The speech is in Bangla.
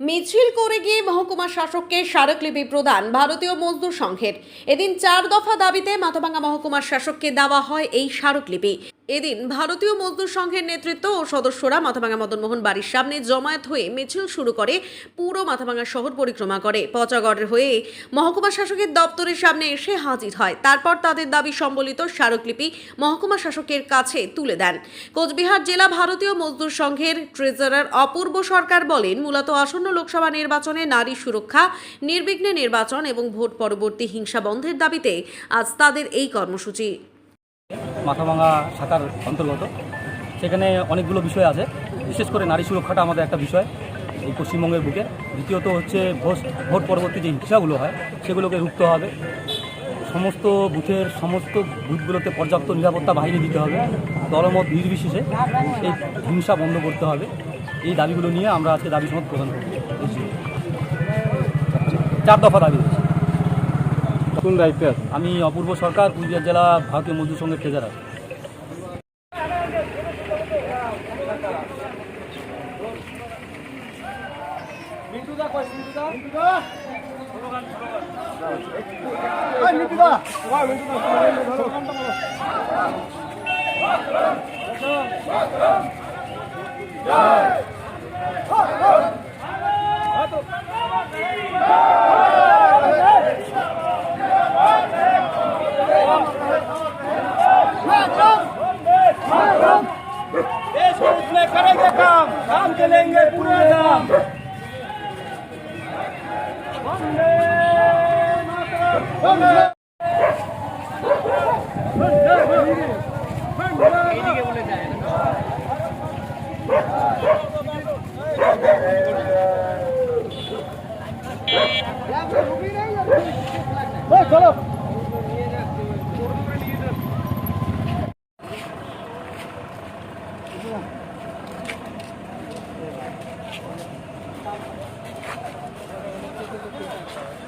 মিছিল করে গিয়ে মহকুমা শাসককে স্মারকলিপি প্রদান ভারতীয় মজদুর সংঘের। এদিন চার দফা দাবিতে মাথাভাঙ্গা মহকুমার শাসককে দেওয়া হয় এই স্মারকলিপি। এদিন ভারতীয় মজদুর সংঘের নেতৃত্ব ও সদস্যরা মাথাভাঙ্গা মদনমোহন বাড়ির সামনে জমায়েত হয়ে মিছিল শুরু করে পুরো মাথাভাঙা শহর পরিক্রমা করে। পচাগড়ের হয়ে মহকুমা শাসকের দপ্তরের সামনে এসে হাজির হয়। তারপর তাদের দাবি সম্বলিত স্মারকলিপি মহকুমা শাসকের কাছে তুলে দেন। কোচবিহার জেলা ভারতীয় মজদুর সংঘের ট্রেজারার অপূর্ব সরকার বলেন, মূলত আসন্ন লোকসভা নির্বাচনে নারী সুরক্ষা, নির্বিঘ্নে নির্বাচন এবং ভোট পরবর্তী হিংসা বন্ধের দাবিতে আজ তাদের এই কর্মসূচি। মাথাভাঙা শাখার অন্তর্গত সেখানে অনেকগুলো বিষয় আছে। বিশেষ করে নারী সুরক্ষাটা আমাদের একটা বিষয় এই পশ্চিমবঙ্গের বুকে। দ্বিতীয়ত হচ্ছে ভোট ভোট পরবর্তী যে হিংসাগুলো হয়, সেগুলোকে রুখতে হবে। সমস্ত বুথের সমস্ত বুথগুলোতে পর্যাপ্ত নিরাপত্তা বাহিনী দিতে হবে। দলমত নির্বিশেষে এই হিংসা বন্ধ করতে হবে। এই দাবিগুলো নিয়ে আমরা আজকে দাবি সমত প্রদান করছি। চার দফা দাবি। কোন দায়িত্বে আছে আমি অপূর্ব সরকার কুচবিহার জেলা ভারতীয় মজদুর সংঘের ট্রেজারার देश চলো Thank you.